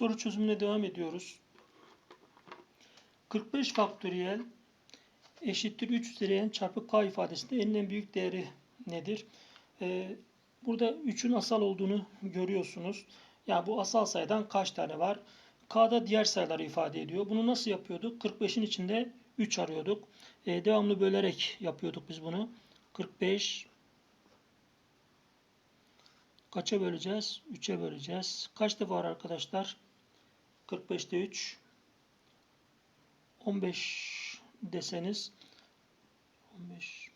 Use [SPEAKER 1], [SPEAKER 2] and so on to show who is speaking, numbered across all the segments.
[SPEAKER 1] Soru çözümüne devam ediyoruz. 45 faktöriyel eşittir 3 üzeri n çarpı k ifadesinde n'in en büyük değeri nedir? Ee, burada 3'ün asal olduğunu görüyorsunuz. Yani bu asal sayıdan kaç tane var? K'da diğer sayıları ifade ediyor. Bunu nasıl yapıyorduk? 45'in içinde 3 arıyorduk. Ee, devamlı bölerek yapıyorduk biz bunu. 45 kaça böleceğiz? 3'e böleceğiz. Kaç defa var arkadaşlar? 45'te 3 15 deseniz 15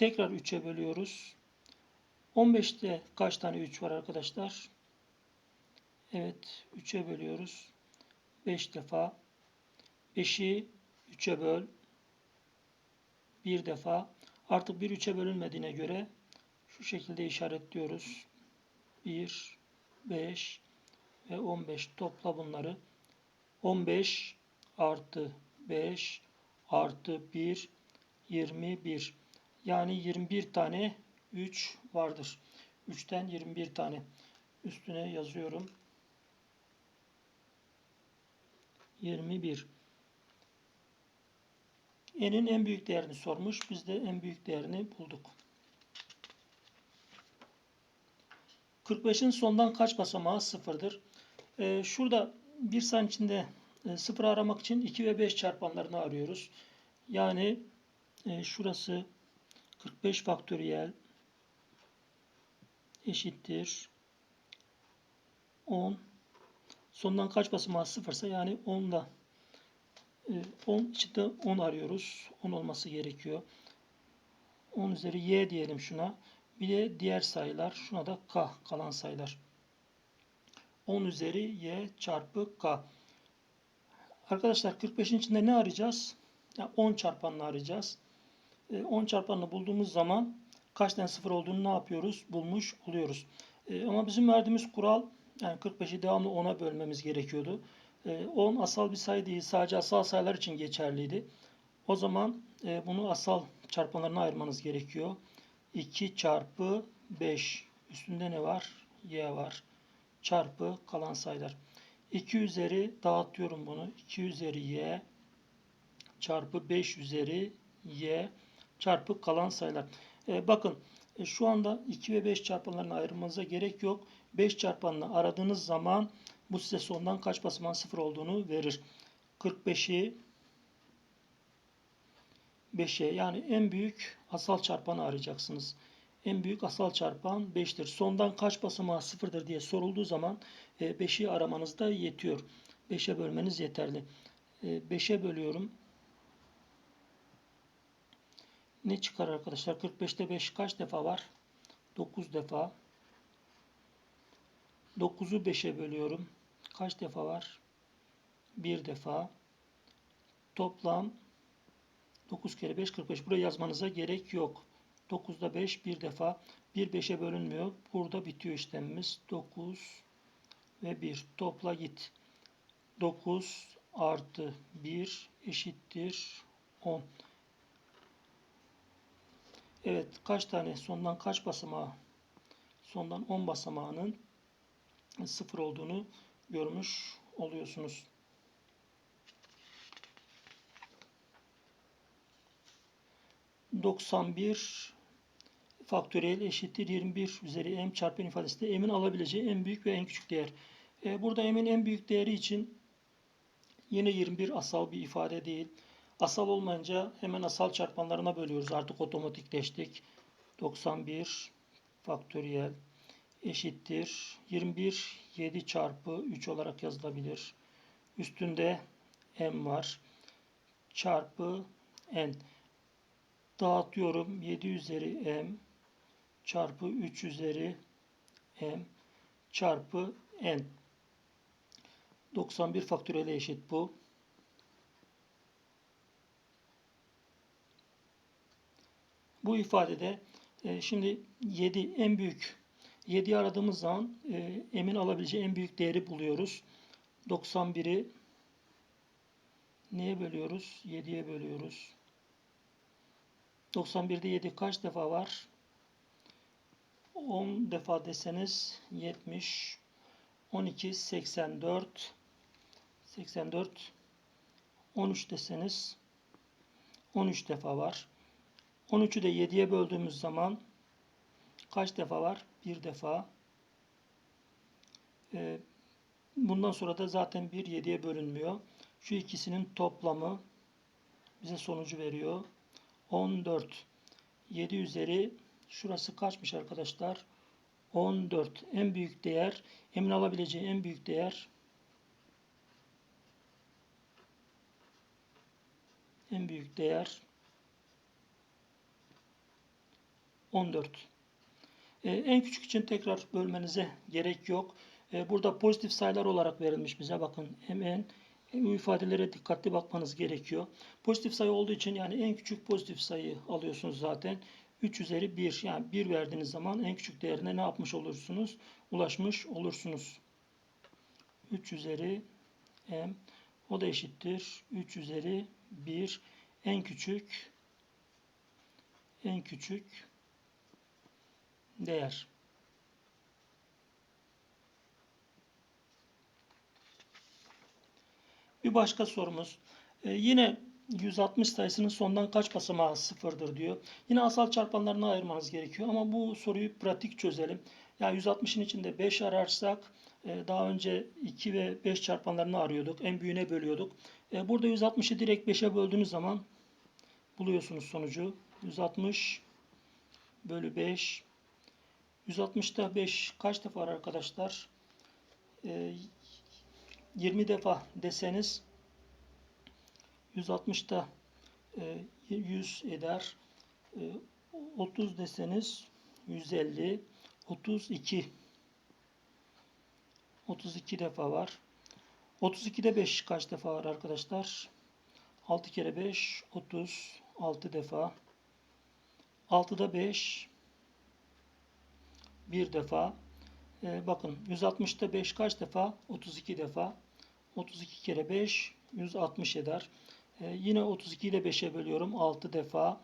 [SPEAKER 1] tekrar 3'e bölüyoruz. 15'te kaç tane 3 var arkadaşlar? Evet 3'e bölüyoruz. 5 defa 5'i 3'e böl bir defa artık bir 3'e bölünmediğine göre şu şekilde işaretliyoruz. 1 5 ve 15 topla bunları. 15 artı 5 artı 1 21. Yani 21 tane 3 vardır. 3'ten 21 tane. Üstüne yazıyorum. 21. N'in en büyük değerini sormuş. Biz de en büyük değerini bulduk. 45'in sondan kaç basamağı sıfırdır? Ee, şurada bir saniye içinde e, sıfır aramak için 2 ve 5 çarpanlarını arıyoruz. Yani e, şurası 45 faktöriyel eşittir 10 sondan kaç basamağı sıfırsa yani 10'da 10 içinde 10 arıyoruz. 10 olması gerekiyor. 10 üzeri y diyelim şuna. Bir de diğer sayılar. Şuna da k kalan sayılar. 10 üzeri y çarpı k. Arkadaşlar 45'in içinde ne arayacağız? Yani 10 çarpanını arayacağız. 10 çarpanını bulduğumuz zaman kaç tane sıfır olduğunu ne yapıyoruz? Bulmuş oluyoruz. E, ama bizim verdiğimiz kural yani 45'i devamlı 10'a bölmemiz gerekiyordu. 10 e, asal bir sayı değil. Sadece asal sayılar için geçerliydi. O zaman e, bunu asal çarpanlarına ayırmanız gerekiyor. 2 çarpı 5 üstünde ne var? Y var. Çarpı kalan sayılar. 2 üzeri dağıtıyorum bunu. 2 üzeri y çarpı 5 üzeri y çarpı kalan sayılar. E, bakın e, şu anda 2 ve 5 çarpanlarını ayırmanıza gerek yok. 5 çarpanını aradığınız zaman bu size sondan kaç basamağın sıfır olduğunu verir. 45'i 5'e yani en büyük asal çarpanı arayacaksınız. En büyük asal çarpan 5'tir. Sondan kaç basamağı sıfırdır diye sorulduğu zaman 5'i e, aramanız da yetiyor. 5'e bölmeniz yeterli. 5'e e, bölüyorum. Ne çıkar arkadaşlar? 45'te 5 kaç defa var? 9 defa. 9'u 5'e bölüyorum. Kaç defa var? 1 defa. Toplam 9 kere 5 45. Buraya yazmanıza gerek yok. 9'da 5 bir defa. 1 5'e bölünmüyor. Burada bitiyor işlemimiz. 9 ve 1. Topla git. 9 artı 1 eşittir 10. Evet kaç tane sondan kaç basamağı sondan 10 basamağının sıfır olduğunu görmüş oluyorsunuz. Doksan bir faktöriyel eşittir 21 üzeri m çarpı n ifadesinde m'in alabileceği en büyük ve en küçük değer. E, burada m'in en büyük değeri için yine 21 asal bir ifade değil. Asal olmayınca hemen asal çarpanlarına bölüyoruz. Artık otomatikleştik. 91 faktöriyel eşittir. 21 7 çarpı 3 olarak yazılabilir. Üstünde m var. Çarpı n. Dağıtıyorum. 7 üzeri m çarpı 3 üzeri m çarpı n. 91 faktöriyel eşit bu. Bu ifadede e, şimdi 7 en büyük 7'yi aradığımız zaman e, emin alabileceği en büyük değeri buluyoruz. 91'i neye bölüyoruz? 7'ye bölüyoruz. 91'de 7 kaç defa var? 10 defa deseniz 70 12 84 84 13 deseniz 13 defa var. 13'ü de 7'ye böldüğümüz zaman kaç defa var? Bir defa. Ee, bundan sonra da zaten 1 7'ye bölünmüyor. Şu ikisinin toplamı bize sonucu veriyor. 14. 7 üzeri şurası kaçmış arkadaşlar? 14. En büyük değer, emin alabileceği en büyük değer en büyük değer 14. Ee, en küçük için tekrar bölmenize gerek yok. Ee, burada pozitif sayılar olarak verilmiş bize. Bakın hemen bu ifadelere dikkatli bakmanız gerekiyor. Pozitif sayı olduğu için yani en küçük pozitif sayı alıyorsunuz zaten. 3 üzeri 1 yani 1 verdiğiniz zaman en küçük değerine ne yapmış olursunuz? Ulaşmış olursunuz. 3 üzeri m o da eşittir. 3 üzeri 1 en küçük en küçük değer. Bir başka sorumuz. Ee, yine 160 sayısının sondan kaç basamağı sıfırdır diyor. Yine asal çarpanlarına ayırmanız gerekiyor ama bu soruyu pratik çözelim. Yani 160'ın içinde 5 ararsak e, daha önce 2 ve 5 çarpanlarını arıyorduk. En büyüğüne bölüyorduk. E, burada 160'ı direkt 5'e böldüğünüz zaman buluyorsunuz sonucu. 160 bölü 5 160'da 5 kaç defa var arkadaşlar? E, 20 defa deseniz 160'da 100 eder. 30 deseniz 150 32 32 defa var. 32'de 5 kaç defa var arkadaşlar? 6 kere 5 30 6 defa. 6'da 5 bir defa. Ee, bakın 160'da 5 kaç defa? 32 defa. 32 kere 5 160 eder. Ee, yine 32 ile 5'e bölüyorum 6 defa.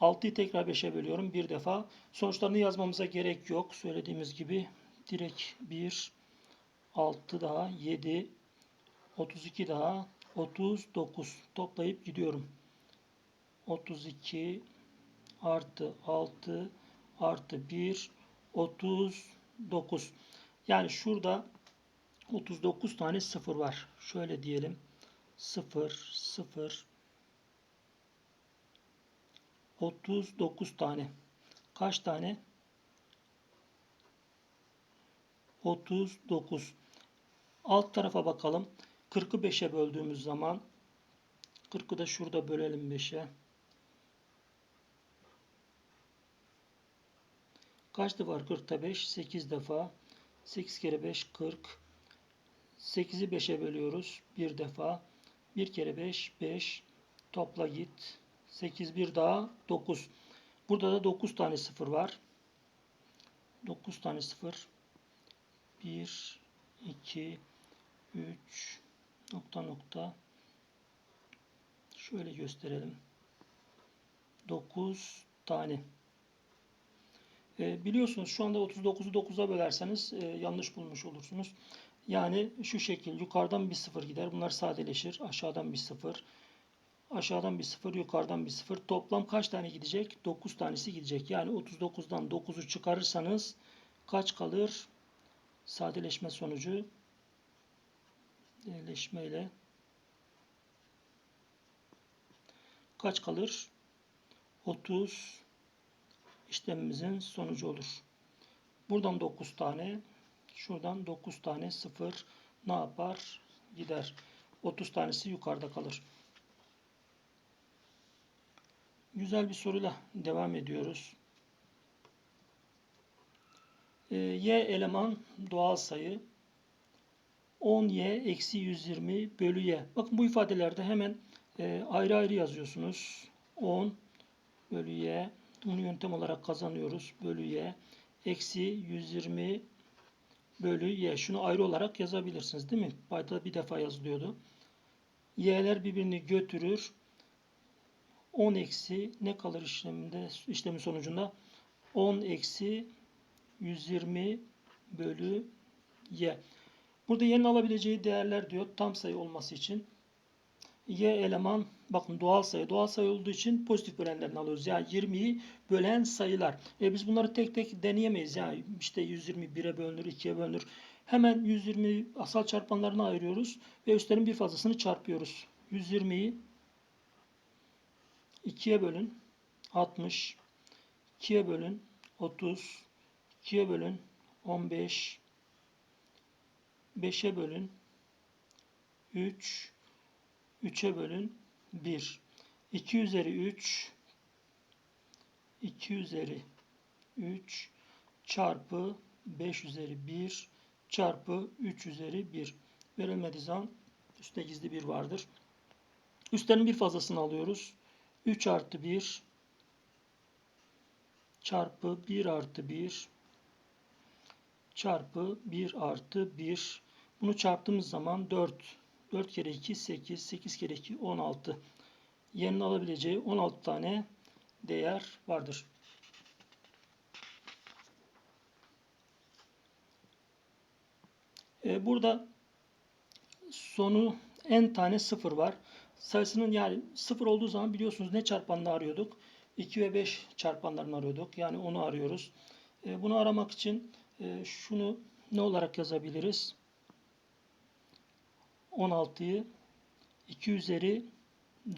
[SPEAKER 1] 6'yı tekrar 5'e bölüyorum bir defa. Sonuçlarını yazmamıza gerek yok. Söylediğimiz gibi direkt 1 6 daha 7 32 daha 39 toplayıp gidiyorum. 32 artı 6 artı 1 39 yani şurada 39 tane sıfır var. Şöyle diyelim. 0 0 39 tane. Kaç tane? 39. Alt tarafa bakalım. 40'ı 5'e böldüğümüz zaman 40'ı da şurada bölelim 5'e. Kaç defa var 40'ta 5? 8 defa. 8 kere 5 40. 8'i 5'e bölüyoruz. Bir defa. 1 kere 5 5. Topla git. 8 bir daha 9. Burada da 9 tane sıfır var. 9 tane sıfır. 1 2 3 nokta nokta şöyle gösterelim. 9 tane. E, biliyorsunuz şu anda 39'u 9'a bölerseniz e, yanlış bulmuş olursunuz. Yani şu şekil yukarıdan bir sıfır gider. Bunlar sadeleşir. Aşağıdan bir sıfır. Aşağıdan bir sıfır, yukarıdan bir sıfır. Toplam kaç tane gidecek? 9 tanesi gidecek. Yani 39'dan 9'u çıkarırsanız kaç kalır? Sadeleşme sonucu ile kaç kalır? 30 işlemimizin sonucu olur. Buradan 9 tane, şuradan 9 tane 0 ne yapar? Gider. 30 tanesi yukarıda kalır. Güzel bir soruyla devam ediyoruz. Ee, y eleman doğal sayı 10y eksi 120 bölü y. Bakın bu ifadelerde hemen e, ayrı ayrı yazıyorsunuz. 10 bölü y. Bunu yöntem olarak kazanıyoruz. Bölü y. Eksi 120 bölü y. Şunu ayrı olarak yazabilirsiniz değil mi? Bayda bir defa yazılıyordu. y'ler birbirini götürür. 10 eksi ne kalır işleminde işlemin sonucunda? 10 eksi 120 bölü y. Burada y'nin alabileceği değerler diyor tam sayı olması için. Y eleman bakın doğal sayı. Doğal sayı olduğu için pozitif bölenlerini alıyoruz. Yani 20'yi bölen sayılar. E biz bunları tek tek deneyemeyiz. Yani işte 120 1'e bölünür, 2'ye bölünür. Hemen 120 asal çarpanlarına ayırıyoruz ve üstlerin bir fazlasını çarpıyoruz. 120'yi 2'ye bölün 60, 2'ye bölün 30, 2'ye bölün 15, 5'e bölün 3, 3'e bölün 1. 2 üzeri 3 2 üzeri 3 çarpı 5 üzeri 1 çarpı 3 üzeri 1. Verilmediği zaman üstte gizli 1 vardır. Üstlerin bir fazlasını alıyoruz. 3 artı 1 çarpı 1 artı 1 çarpı 1 artı 1. Bunu çarptığımız zaman 4. 4 kere 2 8. 8 kere 2 16. Yerine alabileceği 16 tane değer vardır. Ee, burada sonu n tane sıfır var. Sayısının yani sıfır olduğu zaman biliyorsunuz ne çarpanını arıyorduk? 2 ve 5 çarpanlarını arıyorduk. Yani onu arıyoruz. Ee, bunu aramak için e, şunu ne olarak yazabiliriz? 16'yı 2 üzeri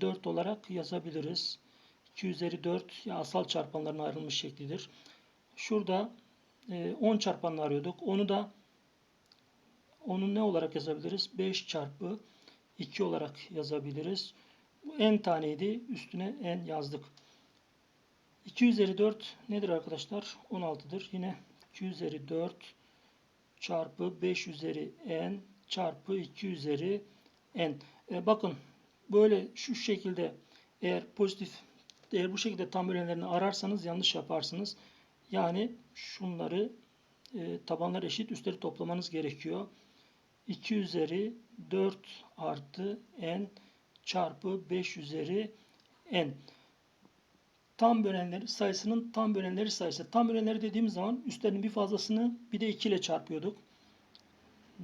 [SPEAKER 1] 4 olarak yazabiliriz. 2 üzeri 4 ya asal çarpanlarına ayrılmış şeklidir. Şurada e, 10 çarpanını arıyorduk. Onu da onu ne olarak yazabiliriz? 5 çarpı 2 olarak yazabiliriz. Bu n taneydi. Üstüne n yazdık. 2 üzeri 4 nedir arkadaşlar? 16'dır. Yine 2 üzeri 4 çarpı 5 üzeri n çarpı 2 üzeri n. E, bakın böyle şu şekilde eğer pozitif eğer bu şekilde tam bölenlerini ararsanız yanlış yaparsınız. Yani şunları e, tabanlar eşit üstleri toplamanız gerekiyor. 2 üzeri 4 artı n çarpı 5 üzeri n. Tam bölenleri sayısının tam bölenleri sayısı. Tam bölenleri dediğimiz zaman üstlerinin bir fazlasını bir de 2 ile çarpıyorduk.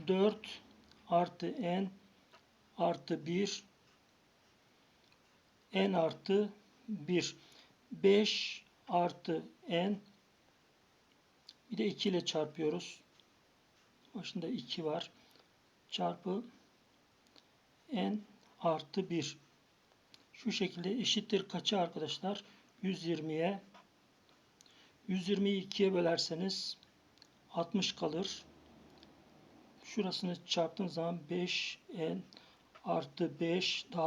[SPEAKER 1] 4 artı n artı 1 n artı 1 5 artı n bir de 2 ile çarpıyoruz. Başında 2 var. Çarpı n artı 1. Şu şekilde eşittir kaça arkadaşlar? 120'ye. 120'yi 2'ye bölerseniz 60 kalır. Şurasını çarptığınız zaman 5n artı 5 daha